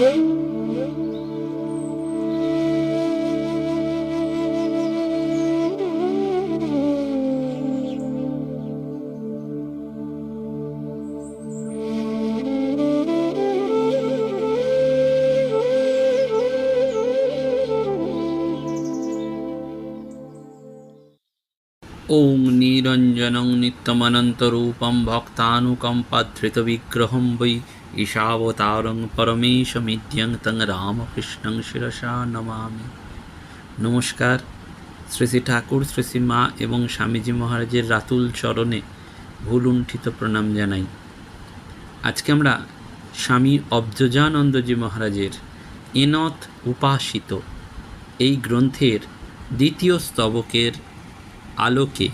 ॐ निरञ्जनं नित्यमनन्तरूपं भक्तानुकम्पाधृतविग्रहं वै ঈশাবতারং পরমেশমিদ্যং তং রামকৃষ্ণং শিরসা নমামি নমস্কার শ্রী শ্রী ঠাকুর শ্রী শ্রী মা এবং স্বামীজি মহারাজের রাতুল চরণে ভুলুণ্ঠিত প্রণাম জানাই আজকে আমরা স্বামী অব্জজানন্দজি মহারাজের এনত উপাসিত এই গ্রন্থের দ্বিতীয় স্তবকের আলোকে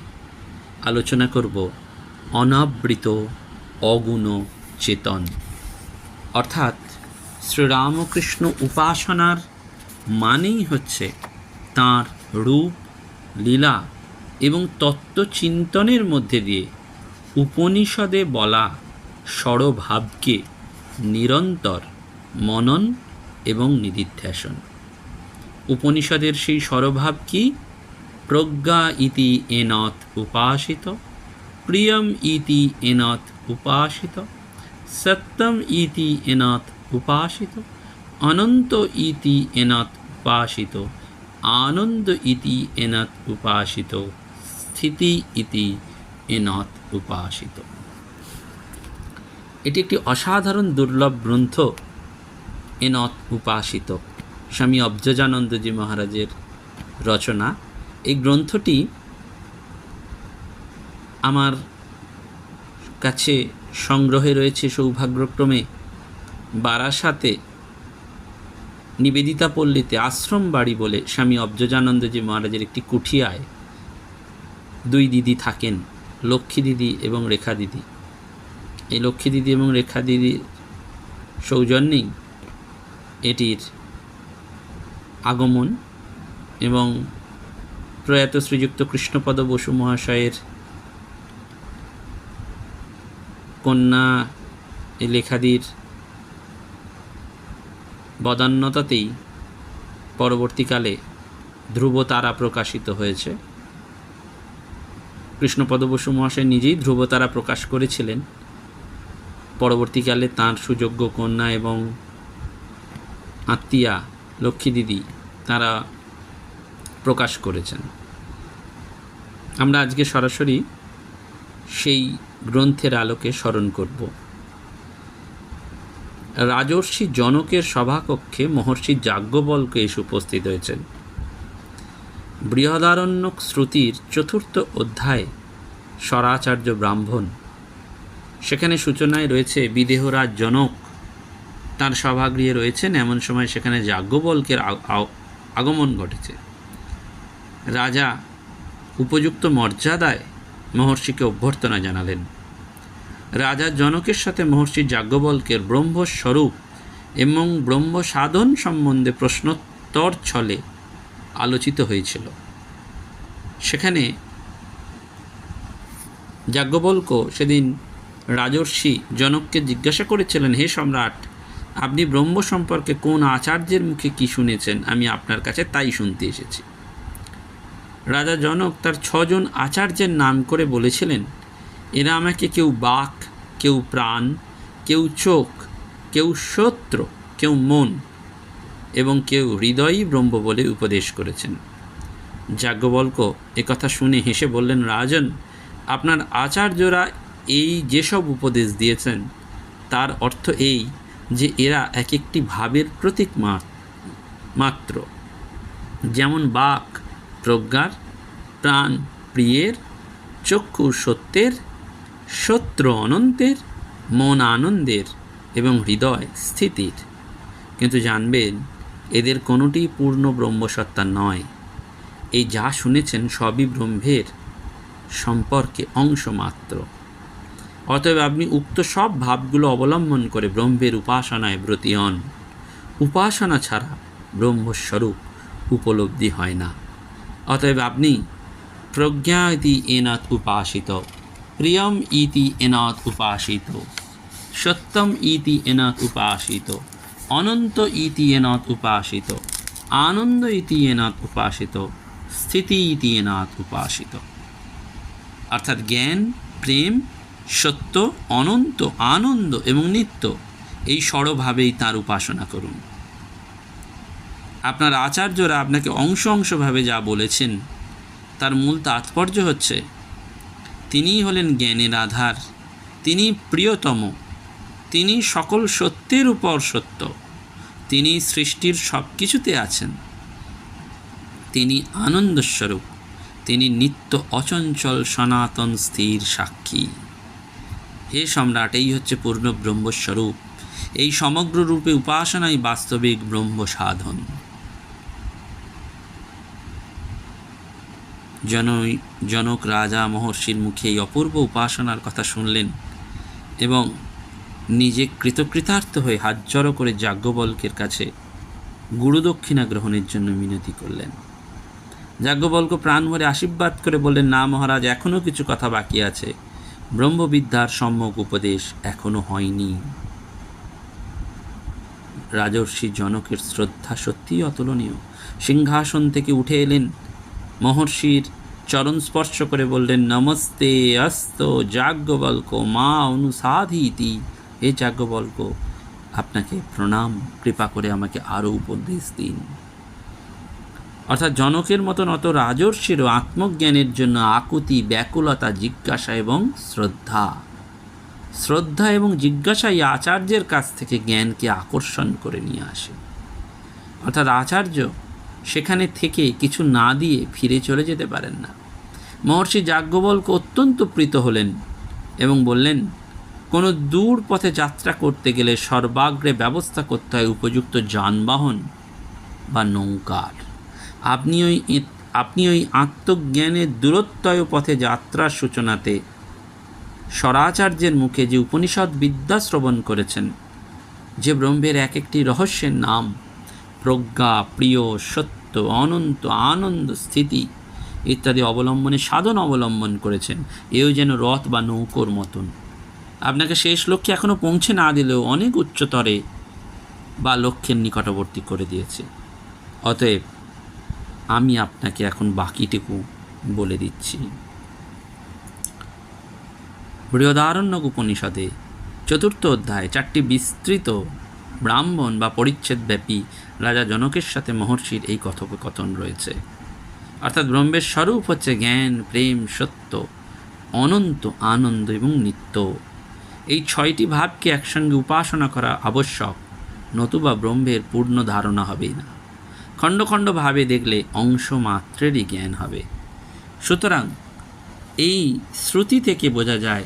আলোচনা করব অনাবৃত অগুণ চেতন। অর্থাৎ শ্রীরামকৃষ্ণ উপাসনার মানেই হচ্ছে তাঁর রূপ, লীলা এবং তত্ত্বচিন্তনের মধ্যে দিয়ে উপনিষদে বলা স্বরভাবকে নিরন্তর মনন এবং নিদিধ্যাসন। উপনিষদের সেই স্বরভাব কি? প্রজ্ঞা ইতি এনত উপাসিত, প্রিয়ম ইতি এনত উপাসিত। সত্যম ইতি এনত উপাসিত, অনন্ত ইতি এনত উপাসিত, আনন্দ ইতি এনত উপাসিত, স্থিতি ইতি এনত উপাসিত। এটি একটি অসাধারণ দুর্লভ গ্রন্থ এনত উপাসিত। স্বামী অব্জজানন্দজি মহারাজের রচনা। এই গ্রন্থটি আমার কাছে সংগ্রহে রয়েছে সৌভাগ্যক্রমে। বারাসাতে নিবেদিতা পল্লীতে আশ্রম বাড়ি বলে স্বামী অব্জজানন্দজি মহারাজের একটি কুঠিয়ায় দুই দিদি থাকেন, লক্ষ্মী দিদি এবং রেখা দিদি। এই লক্ষ্মী দিদি এবং রেখা দিদির সৌজন্যেই এটির আগমন এবং প্রয়াত শ্রীযুক্ত কৃষ্ণপদ বসু মহাশয়ের কন্যা লেখাদির বদান্যতাতেই পরবর্তীকালে ধ্রুব তারা প্রকাশিত হয়েছে। কৃষ্ণপদ বসু মহাশয় নিজেই ধ্রুব তারা প্রকাশ করেছিলেন। পরবর্তীকালে তাঁর সুযোগ্য কন্যা এবং আত্মীয়া লক্ষ্মী দিদি তারা প্রকাশ করেছেন। আমরা আজকে সরাসরি সেই গ্রন্থের আলোকে স্মরণ করব। রাজর্ষি জনকের সভাকক্ষে মহর্ষি যাজ্ঞবল্কে এসে উপস্থিত হয়েছেন। বৃহদারণ্যক শ্রুতির চতুর্থ অধ্যায়, স্বরাচার্য ব্রাহ্মণ। সেখানে সূচনায় রয়েছে, বিদেহরাজ জনক তার সভাগৃহে রয়েছেন, এমন সময় সেখানে যাজ্ঞবল্কের আগমন ঘটেছে। রাজা উপযুক্ত মর্যাদায় মহর্ষিকে অভ্যর্থনা জানালেন। রাজা জনকের সাথে মহর্ষি যাজ্ঞবল্কের ব্রহ্মস্বরূপ এবং ব্রহ্ম সাধন সম্বন্ধে প্রশ্নোত্তর ছলে আলোচিত হয়েছিল। সেখানে যাজ্ঞবল্ক সেদিন রাজর্ষি জনককে জিজ্ঞাসা করেছিলেন, হে সম্রাট, আপনি ব্রহ্ম সম্পর্কে কোন আচার্যের মুখে কি শুনেছেন? আমি আপনার কাছে তাই শুনতে এসেছি। রাজা জনক তার ছজন আচার্যের নাম করে বলেছিলেন এরা আমাকে কেউ বাক, কেউ প্রাণ, কেউ চোখ, কেউ সত্র কেউ মন এবং কেউ হৃদয়ই ব্রহ্ম বলে উপদেশ করেছেন। যাজ্ঞবল্ক একথা শুনে হেসে বললেন, রাজন, আপনার আচার্যরা এই যেসব উপদেশ দিয়েছেন, তার অর্থ এই যে এরা এক একটি ভাবের প্রতীক মাত্র। যেমন বাক প্রজ্ঞার, প্রাণ প্রিয়ের, চক্ষু সত্যের সত্র অনন্তের, মন আনন্দের এবং হৃদয় স্থিতির। কিন্তু জানবেন, এদের কোনোটি পূর্ণ ব্রহ্মসত্তা নয়। এই যা শুনেছেন সবই ব্রহ্মের সম্পর্কে অংশ মাত্র। অতএব আপনি উক্ত সব ভাবগুলো অবলম্বন করে ব্রহ্মের উপাসনায় ব্রতী হন উপাসনা ছাড়া ব্রহ্মস্বরূপ উপলব্ধি হয় না। অতএব আপনি প্রজ্ঞা ইতি এনাথ উপাসিত। প্রিয়ম ইতি এনাথ উপাসিত। সত্যম ইতি এনাথ উপাসিত। অনন্ত ইতি এনাথ উপাসিত। আনন্দ ইতি এনাথ উপাসিত। স্থিতি ইতি এনাথ উপাসিত। অর্থাৎ জ্ঞান, প্রেম, সত্য, অনন্ত, আনন্দ এবং নিত্য এই সরভাবেই তার উপাসনা করুন। আপনার আচার্যরা আপনাকে অংশ অংশভাবে যা বলেছেন, তার মূল তাৎপর্য হচ্ছে তিনিই হলেন জ্ঞানের আধার। তিনি প্রিয়তম। তিনি সকল সত্যের উপর সত্য। তিনি সৃষ্টির সব কিছুতে আছেন। তিনি আনন্দস্বরূপ। তিনি নিত্য অচঞ্চল, সনাতন, স্থির সাক্ষী। হে সম্রাট, এই হচ্ছে পূর্ণ ব্রহ্মস্বরূপ। এই সমগ্র রূপে উপাসনাই বাস্তবিক ব্রহ্ম সাধন জন জনক রাজা মহর্ষির মুখে এই অপূর্ব উপাসনার কথা শুনলেন এবং নিজে কৃতকৃতার্থ হয়ে হাত জড়ো করে যাজ্ঞবল্কের কাছে গুরুদক্ষিণা গ্রহণের জন্য মিনতি করলেন। যাজ্ঞবল্ক প্রাণ ভরে আশীর্বাদ করে বললেন, না মহারাজ এখনও কিছু কথা বাকি আছে। ব্রহ্মবিদ্যার সম্যক উপদেশ এখনও হয়নি। রাজর্ষি জনকের শ্রদ্ধা সত্যিই অতুলনীয়। সিংহাসন থেকে উঠে এলেন মহর্ষির চরণ স্পর্শ করে বললেন, নমস্তে অস্ত যাজ্ঞবল্ক, মা অনুসাধীতি। হে যাজ্ঞবল্ক, আপনাকে প্রণাম, কৃপা করে আমাকে আরও উপদেশ দিন। অর্থাৎ জনকের মতন অত রাজর্ষিরও আত্মজ্ঞানের জন্য আকুতি, ব্যাকুলতা, জিজ্ঞাসা এবং শ্রদ্ধা। শ্রদ্ধা এবং জিজ্ঞাসাই আচার্যের কাছ থেকে জ্ঞানকে আকর্ষণ করে নিয়ে আসে। অর্থাৎ আচার্য সেখানে থেকে কিছু না দিয়ে ফিরে চলে যেতে পারেন না। মহর্ষি যাজ্ঞবল্ক অত্যন্ত প্রীত হলেন এবং বললেন, কোনো দূর পথে যাত্রা করতে গেলে সর্বাগ্রে ব্যবস্থা করতে হয় উপযুক্ত যানবাহন বা নৌকার। আপনি ওই আপনি ওই আত্মজ্ঞানের দূরত্বয় পথে যাত্রার সূচনাতে স্বরাচার্যের মুখে যে উপনিষদ বিদ্যা শ্রবণ করেছেন, যে ব্রহ্মের এক একটি রহস্যের নাম প্রজ্ঞা, প্রিয়, সত্য, অনন্ত, আনন্দ, স্থিতি ইত্যাদি অবলম্বনে সাধন অবলম্বন করেছেন। এও যেন রথ বা নৌকোর মতন। আপনাকে শেষ লক্ষ্যে এখনও পৌঁছে না দিলেও অনেক উচ্চতরে বা লক্ষ্যের নিকটবর্তী করে দিয়েছে। অতএব আমি আপনাকে এখন বাকিটুকু বলে দিচ্ছি। বৃহদারণ্যক উপনিষদে চতুর্থ অধ্যায় চারটি বিস্তৃত ব্রাহ্মণ বা পরিচ্ছেদব্যাপী রাজা জনকের সাথে মহর্ষির এই কথোপকথন রয়েছে। অর্থাৎ ব্রহ্মের স্বরূপ হচ্ছে জ্ঞান, প্রেম, সত্য, অনন্ত আনন্দ এবং নিত্য। এই ছয়টি ভাবকে একসঙ্গে উপাসনা করা আবশ্যক, নতুবা ব্রহ্মের পূর্ণ ধারণা হবেই না। খণ্ড খণ্ড ভাবে দেখলে অংশ মাত্রেরই জ্ঞান হবে। সুতরাং এই শ্রুতি থেকে বোঝা যায়,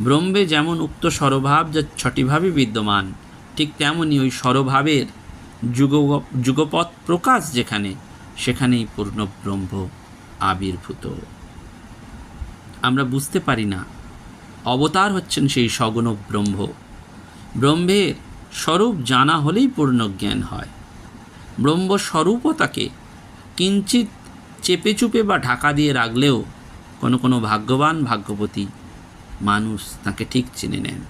ব্রহ্মে যেমন উক্ত স্বরভাব যা ছটিভাবে বিদ্যমান ঠিক তেমনি ওই স্বরভাবের যুগ যুগপৎ প্রকাশ যেখানে, সেখানেই পূর্ণ ব্রহ্ম আবির্ভূত। আমরা বুঝতে পারি না, অবতার হচ্ছেন সেই সগুণ ব্রহ্ম। ব্রহ্মের স্বরূপ জানা হলেই পূর্ণ জ্ঞান হয়। ব্রহ্মস্বরূপতাকে কিঞ্চিত চেপে চুপে বা ঢাকা দিয়ে রাখলেও কোনো কোনো ভাগ্যবান ভাগ্যবতী মানুষ তাকে ঠিক চিনে নেন।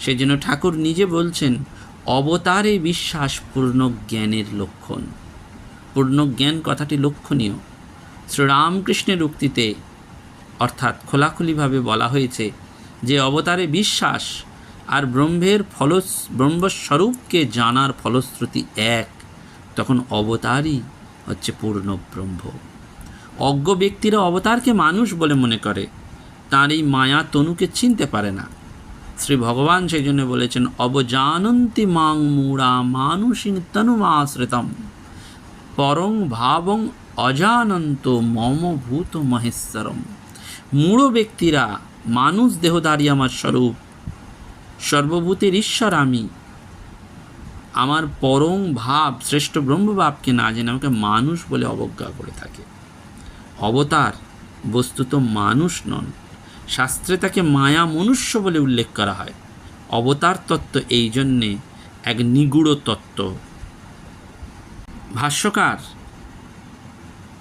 সেজন্য ঠাকুর নিজে বলছেন, অবতারে বিশ্বাস পূর্ণ জ্ঞানের লক্ষণ। পূর্ণ জ্ঞান কথাটি লক্ষণীয়। শ্রীরামকৃষ্ণের উক্তিতে অর্থাৎ খোলাখুলিভাবে বলা হয়েছে যে, অবতারে বিশ্বাস আর ব্রহ্মের ফলস ব্রহ্মস্বরূপকে জানার ফলশ্রুতি এক, তখন অবতারই হচ্ছে পূর্ণ ব্রহ্ম। অজ্ঞ ব্যক্তিরা অবতারকে মানুষ বলে মনে করে। তার এই মায়া তনুকে চিনতে পারে না। শ্রী ভগবান সেই জন্য বলেছেন, অবজানন্তি মাং মূড়া মানুষিং তনুমাশ্রিতম। পরং ভাবং অজানন্ত মম ভূত মহেশ্বরম। মূঢ় ব্যক্তিরা মানুষ দেহধারী আমার স্বরূপ। সর্বভূতের ঈশ্বর আমি। আমার পরং ভাব শ্রেষ্ঠ ব্রহ্মভাবকে না জেনে আমাকে মানুষ বলে অবজ্ঞা করে থাকে। অবতার বস্তুত মানুষ নন। শাস্ত্রে তাকে মায়া মনুষ্য বলে উল্লেখ করা হয়। অবতার তত্ত্ব এই জন্যে এক নিগুড় তত্ত্ব। ভাষ্যকার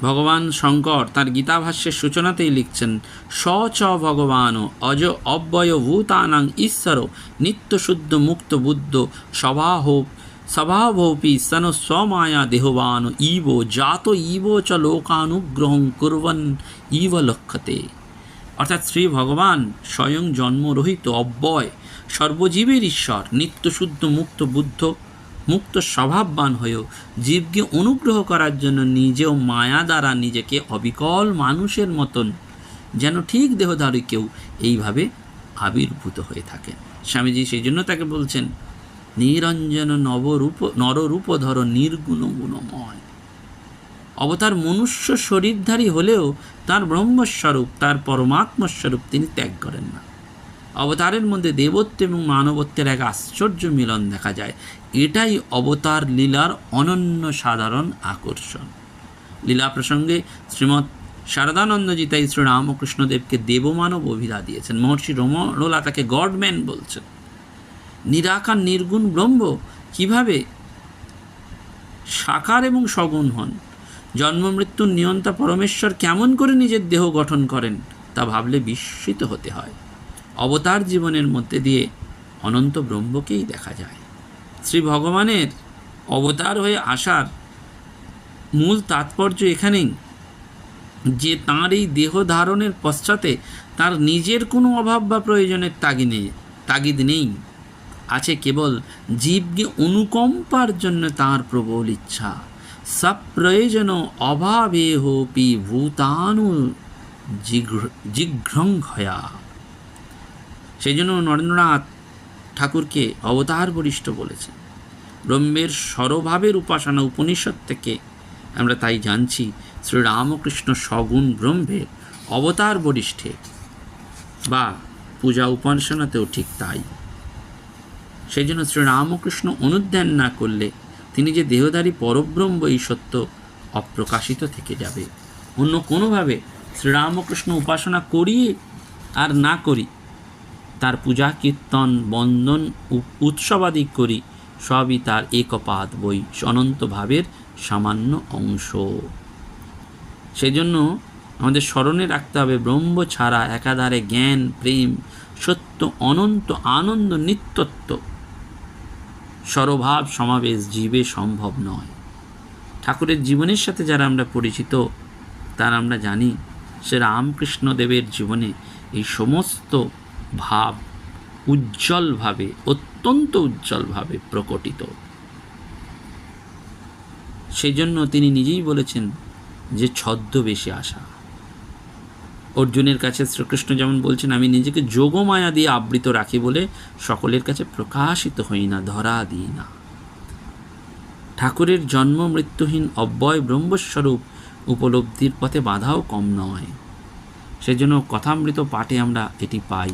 ভগবান শঙ্কর তার গীতাভাষ্যের সূচনাতেই লিখছেন, স চ ভগবান অজ অব্যয় ভূতানাং ঈশ্বর নিত্যশুদ্ধ মুক্ত বুদ্ধ স্বভাহ স্বভাবপি সন স্বমায়া দেহবান ইব জাত ইব চ লোকানুগ্রহং কুর্বন ইব লক্ষ্যতে অর্থাৎ শ্রী ভগবান স্বয়ং জন্মরহিত অব্যয়, সর্বজীবের ঈশ্বর নিত্যশুদ্ধ মুক্ত বুদ্ধ, মুক্ত স্বভাববান হয়েও জীবকে অনুগ্রহ করার জন্য নিজেও মায়া দ্বারা নিজেকে অবিকল মানুষের মতন, যেন ঠিক দেহধারী কেউ এইভাবে আবির্ভূত হয়ে থাকেন। স্বামীজি সেই জন্য তাকে বলছেন, নিরঞ্জন নবরূপ, নররূপধর নির্গুণ গুণময় অবতার মনুষ্য শরীরধারী হলেও তার ব্রহ্মস্বরূপ, তার পরমাত্মস্বরূপ তিনি ত্যাগ করেন না। অবতারের মধ্যে দেবত্ব এবং মানবত্বের এক আশ্চর্য মিলন দেখা যায়। এটাই অবতার লীলার অনন্য সাধারণ আকর্ষণ। লীলা প্রসঙ্গে শ্রীমৎ শারদানন্দজি তাই শ্রী রামকৃষ্ণদেবকে দেবমানব অভিধা দিয়েছেন। মহর্ষি রমরোলা তাকে গডম্যান বলছেন। নিরাকার, নির্গুণ ব্রহ্ম কীভাবে সাকার এবং সগুণ হন? জন্ম মৃত্যুর নিয়ন্তা পরমেশ্বর কেমন করে নিজের দেহ গঠন করেন তা ভাবলে বিস্মিত হতে হয়। অবতার জীবনের মধ্যে দিয়ে অনন্ত ব্রহ্মকেই দেখা যায়। শ্রী ভগবানের অবতার হয়ে আসার মূল তাৎপর্য এখানেই, যে তাঁর এই দেহ ধারণের পশ্চাতে তার নিজের কোনো অভাব বা প্রয়োজনের তাগিনে তাগিদ নেই। আছে কেবল জীবকে অনুকম্পার জন্য তাঁর প্রবল ইচ্ছা। সপ্রয়োজন অভাবে হোপি ভূতানু জিঘ্রংঘয়া সেই জন্য নরেন্দ্রনাথ ঠাকুরকে অবতার বরিষ্ঠ বলেছেন। ব্রহ্মের স্বরভাবের উপাসনা উপনিষদ থেকে আমরা তাই জানছি, শ্রীরামকৃষ্ণ সগুণ ব্রহ্মের অবতার বরিষ্ঠে বা পূজা উপাসনাতেও ঠিক তাই। সেই জন্য শ্রীরামকৃষ্ণ অনুধ্যান না করলে তিনি যে দেহধারী পরব্রহ্ম এই সত্য অপ্রকাশিত থেকে যাবে। অন্য কোনোভাবে শ্রীরামকৃষ্ণ উপাসনা করি আর না করি, তার পূজা, কীর্তন, বন্দন উৎসবাদি করি, সবই তার একপাত বই অনন্ত ভাবের সামান্য অংশ। সেজন্য আমাদের স্মরণে রাখতে হবে, ব্রহ্ম ছাড়া একাধারে জ্ঞান, প্রেম, সত্য, অনন্ত, আনন্দ, নিত্যত্ব স্বরভাব সমাবেশ জীবে সম্ভব নয়। ঠাকুরের জীবনের সাথে যারা আমরা পরিচিত, তার আমরা জানি সে রামকৃষ্ণ দেবের জীবনে এই সমস্ত ভাব উজ্জ্বলভাবে, অত্যন্ত উজ্জ্বলভাবে প্রকটিত। সেই জন্য তিনি নিজেই বলেছেন যে ছদ্মবেশে আসা। অর্জুনের কাছে শ্রীকৃষ্ণ যেমন বলছেন, আমি নিজেকে যোগমায়া দিয়ে আবৃত রাখি বলে সকলের কাছে প্রকাশিত হই না ধরা দিই না ঠাকুরের জন্ম মৃত্যুহীন অব্যয় ব্রহ্মস্বরূপ উপলব্ধির পথে বাধাও কম নয়। সেজন্য কথামৃত পাঠে আমরা এটি পাই।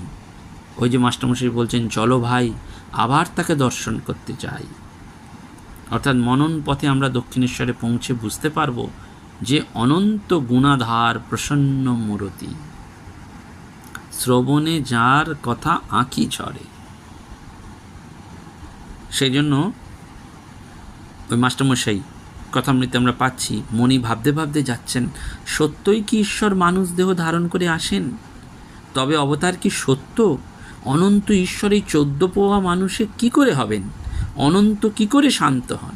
ওই যে মাস্টারমশাই বলছেন, চলো ভাই, আবার তাকে দর্শন করতে চাই। অর্থাৎ মনন পথে আমরা দক্ষিণেশ্বরে পৌঁছে বুঝতে পারব যে অনন্ত গুণাধার প্রসন্ন মূরতি। শ্রবণে যার কথা আঁকি ঝরে। সেই জন্য ওই মাস্টারমশাই কথামৃতে আমরা পাচ্ছি মনি ভাবতে ভাবতে যাচ্ছেন, সত্যই কি ঈশ্বর মানুষ দেহ ধারণ করে আসেন? তবে অবতার কি সত্য? অনন্ত ঈশ্বর এই চোদ্দ পোয়া মানুষে কি করে হবেন? অনন্ত কি করে শান্ত হন?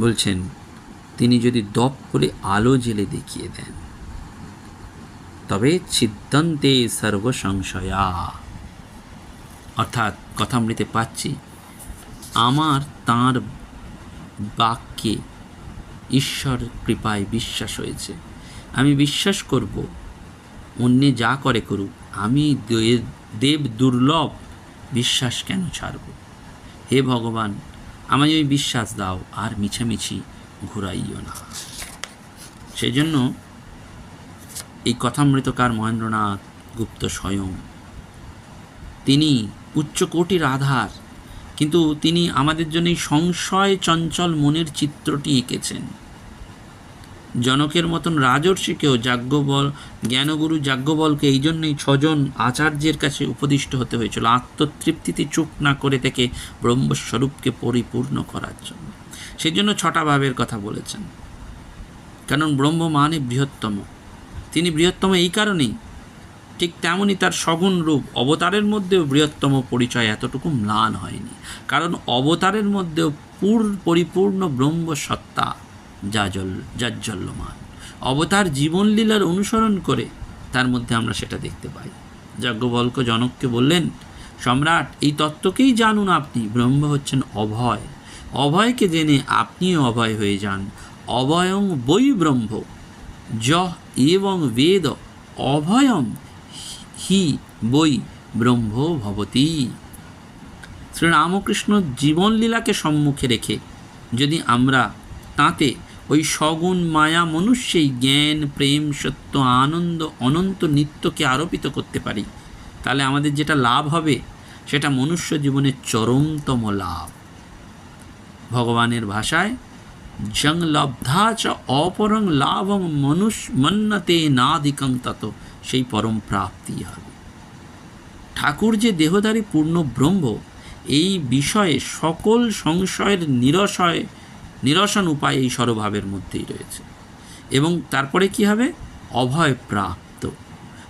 বলছেন তিনি যদি দপ করে আলো জেলে দেখিয়ে দেন, তবে ছিদ্দন্তে সর্বসংশয়া। অর্থাৎ কথা কথামৃতে পাচ্ছি, আমার তাঁর বাক্যে ঈশ্বর কৃপায় বিশ্বাস হয়েছে। আমি বিশ্বাস করব, অন্যে যা করে করুক, আমি দেব দুর্লভ বিশ্বাস কেন ছাড়ব? হে ভগবান, আমায় ওই বিশ্বাস দাও, আর মিছামিছি ঘুরাইও না। সেই জন্য এই কথামৃতকার মহেন্দ্রনাথ গুপ্ত স্বয়ং। তিনি উচ্চকোটির আধার, কিন্তু তিনি আমাদের জন্য সংশয় চঞ্চল মনের চিত্রটি এঁকেছেন। জনকের মতন রাজর্ষিকেও যাজ্ঞবল, জ্ঞানগুরু যাজ্ঞবলকে এই জন্যই ছজন আচার্যের কাছে উপদিষ্ট হতে হয়েছিল। আত্মতৃপ্তিতে চুপ না করে থেকে ব্রহ্মস্বরূপকে পরিপূর্ণ করার জন্য। সেই জন্য ছটা ভাবের কথা বলেছেন। কারণ ব্রহ্ম মানে বৃহত্তম। তিনি বৃহত্তম এই কারণেই। ঠিক তেমনই তার সগুণ রূপ অবতারের মধ্যেও বৃহত্তম পরিচয় এতটুকু ম্লান হয়নি। কারণ অবতারের মধ্যেও পূর পরিপূর্ণ ব্রহ্ম সত্তা জাজল জাজ্জল্যমান অবতার জীবনলীলার অনুসরণ করে তার মধ্যে আমরা সেটা দেখতে পাই। যাজ্ঞবল্ক জনককে বললেন, সম্রাট, এই তত্ত্বকেই জানুন আপনি, ব্রহ্ম হচ্ছেন অভয়। অভয়কে জেনে আপনিও অভয় হয়ে যান। অভয়ং বৈ ব্রহ্ম য এবং বেদ অভয়ম হি বৈ ব্রহ্ম ভবতী। শ্রীরামকৃষ্ণ জীবনলীলাকে সম্মুখে রেখে যদি আমরা তাতে ওই সগুণ মায়া মনুষ্যেই জ্ঞান, প্রেম, সত্য, আনন্দ, অনন্ত নিত্যকে আরোপিত করতে পারি, তাহলে আমাদের যেটা লাভ হবে, সেটা মনুষ্য জীবনের চরমতম লাভ। ভগবানের ভাষায়, জং লব্ধা চ অপরং লাভং মনুষ মন্নতে নাদিকং তত সেই পরম প্রাপ্তি হবে। ঠাকুর যে দেহধারী পূর্ণ ব্রহ্ম, এই বিষয়ে সকল সংশয়ের নিরসয় নিরসন উপায় এই স্বরভাবের মধ্যেই রয়েছে। এবং তারপরে কি হবে? অভয় প্রাপ্ত।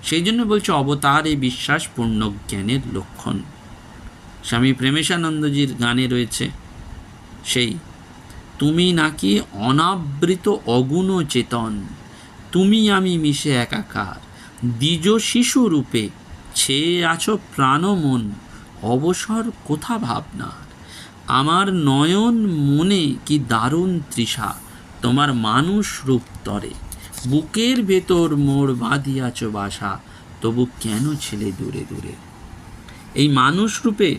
সেই জন্য বলছে, অবতার এই বিশ্বাস পূর্ণ জ্ঞানের লক্ষণ। স্বামী প্রেমেশানন্দজির গানে রয়েছে সেই। তুমি নাকি অনাবৃত অগুণ চেতন। তুমি আমি মিশে একাকার। দ্বিজ শিশু রূপে ছেয়ে আছো প্রাণমন। অবসর কোথা ভাবনার আমার নয়ন মনে কি দারুণ তৃষা। তোমার মানুষ রূপ তরে। বুকের ভেতর মোড় বাঁধিয়াছ বাসা। তবু কেন ছেলে দূরে দূরে? এই মানুষ রূপে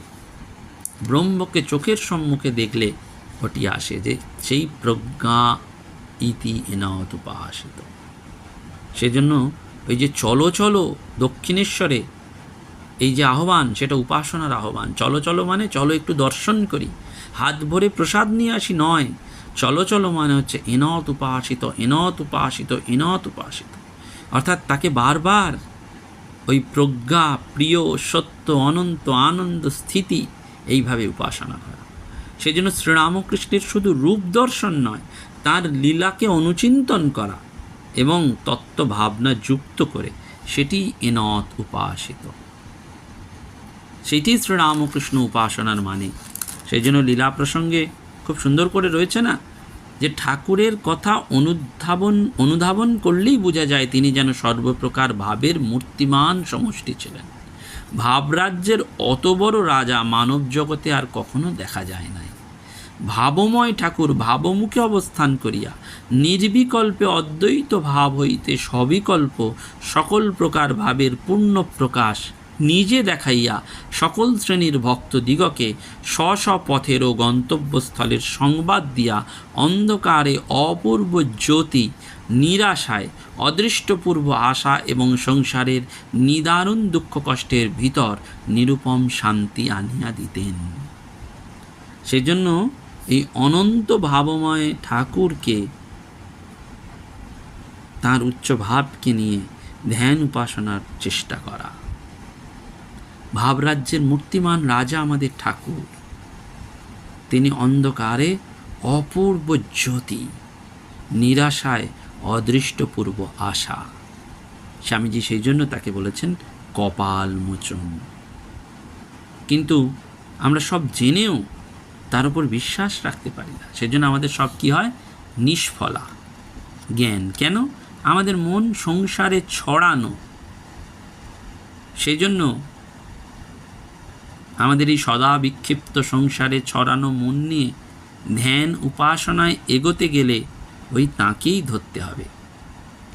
ব্রহ্মকে চোখের সম্মুখে দেখলে ওটি আসে যে সেই প্রজ্ঞা ইতি এনায়ত উপাসিত। সেজন্য ওই যে চলো চলো দক্ষিণেশ্বরে এই যে আহ্বান, সেটা উপাসনার আহ্বান। চলো চলো মানে চলো একটু দর্শন করি। হাত ভরে প্রসাদ নিয়ে আসি নয়। চলো চলো মানে হচ্ছে এনত উপাসিত এনত উপাসিত এনত উপাসিত। অর্থাৎ তাকে বারবার ওই প্রজ্ঞা, প্রিয়, সত্য, অনন্ত, আনন্দ, স্থিতি এইভাবে উপাসনা করা। সেই জন্য শ্রীরামকৃষ্ণের শুধু রূপ দর্শন নয়, তার লীলাকে অনুচিন্তন করা এবং তত্ত্ব ভাবনা যুক্ত করে সেটি এনত উপাসিত। সেটি শ্রীরামকৃষ্ণ উপাসনার মানে। সেই জন্য লীলা প্রসঙ্গে খুব সুন্দর করে রয়েছে না, যে ঠাকুরের কথা অনুধাবন অনুধাবন করলেই বোঝা যায় তিনি যেন সর্বপ্রকার ভাবের মূর্তিমান সমষ্টি ছিলেন। ভাবরাজ্যের অত বড় রাজা মানব জগতে আর কখনো দেখা যায় নাই। ভাবময় ঠাকুর ভাবমুখে অবস্থান করিয়া নির্বিকল্পে অদ্বৈত ভাব হইতে সবিকল্প সকল প্রকার ভাবের পূর্ণ প্রকাশ নিজে দেখাইয়া সকল শ্রেণির ভক্ত দিগকে স্ব স্ব পথের ও গন্তব্যস্থলের সংবাদ দিয়া অন্ধকারে অপূর্ব জ্যোতি নিরাশায়, অদৃষ্টপূর্ব আশা এবং সংসারের নিদারুণ দুঃখ কষ্টের ভিতর নিরুপম শান্তি আনিয়া দিতেন। সেজন্য এই অনন্ত ভাবময় ঠাকুরকে, তার উচ্চ ভাবকে নিয়ে ধ্যান উপাসনার চেষ্টা করা। ভাবরাজ্যের মূর্তিমান রাজা আমাদের ঠাকুর। তিনি অন্ধকারে অপূর্ব জ্যোতি, নিরাশায় অদৃষ্টপূর্ব আশা। স্বামীজি সেই জন্য তাকে বলেছেন, কপাল মোচন। কিন্তু আমরা সব জেনেও তার উপর বিশ্বাস রাখতে পারি না। সেজন্য আমাদের সব কি হয়? নিষ্ফলা। জ্ঞান। কেন? আমাদের মন সংসারে ছড়ানো। সেই জন্য আমাদের এই সদা বিক্ষিপ্ত সংসারে ছড়ানো মন নিয়ে ধ্যান উপাসনায় এগোতে গেলে ওই তাঁকেই ধরতে হবে।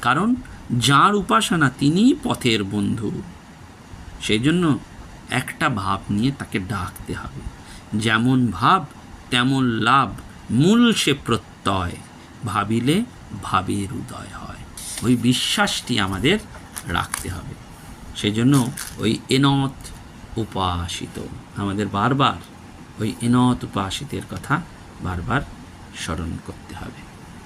কারণ যার উপাসনা তিনিই পথের বন্ধু। সেই জন্য একটা ভাব নিয়ে তাকে ডাকতে হবে। যেমন ভাব, তেমন লাভ, মূল সে প্রত্যয়, ভাবিলে ভাবের উদয় হয়। ওই বিশ্বাসটি আমাদের রাখতে হবে। সেই জন্য ওই এনত উপাসিত, আমাদের বারবার ওই এনত উপাসিতের কথা বারবার স্মরণ করতে হবে।